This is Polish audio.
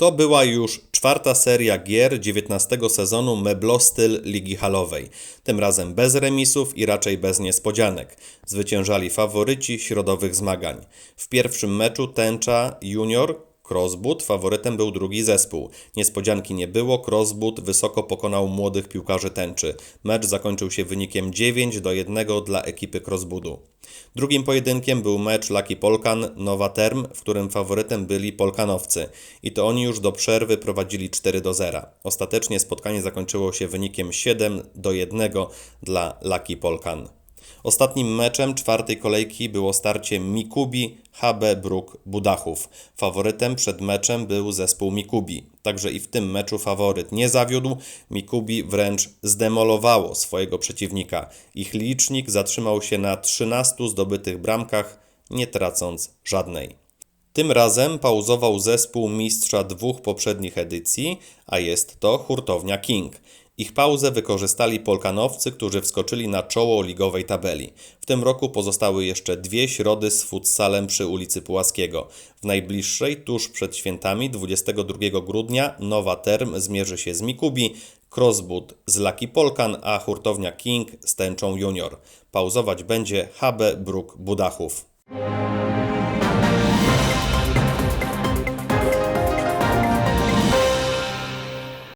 To była już czwarta seria gier 19 sezonu Meblostyl Ligi Halowej. Tym razem bez remisów i raczej bez niespodzianek. Zwyciężali faworyci środowych zmagań. W pierwszym meczu Tęcza Junior Crossboot faworytem był drugi zespół. Niespodzianki nie było, Crossboot wysoko pokonał młodych piłkarzy tęczy. Mecz zakończył się wynikiem 9 do 1 dla ekipy Crossbootu. Drugim pojedynkiem był mecz Lucky Polkan Nowa Term, w którym faworytem byli Polkanowcy. I to oni już do przerwy prowadzili 4 do 0. Ostatecznie spotkanie zakończyło się wynikiem 7 do 1 dla Lucky Polkan. Ostatnim meczem czwartej kolejki było starcie Mikubi HB Bruk Budachów. Faworytem przed meczem był zespół Mikubi. Także i w tym meczu faworyt nie zawiódł. Mikubi wręcz zdemolowało swojego przeciwnika. Ich licznik zatrzymał się na 13 zdobytych bramkach, nie tracąc żadnej. Tym razem pauzował zespół mistrza dwóch poprzednich edycji, a jest to hurtownia King. Ich pauzę wykorzystali Polkanowcy, którzy wskoczyli na czoło ligowej tabeli. W tym roku pozostały jeszcze dwie środy z futsalem przy ulicy Pułaskiego. W najbliższej, tuż przed świętami, 22 grudnia, Nowa Term zmierzy się z Mikubi, Crossboot z Lucky Polkan, a hurtownia King z Tęczą Junior. Pauzować będzie HB Bruk Budachów.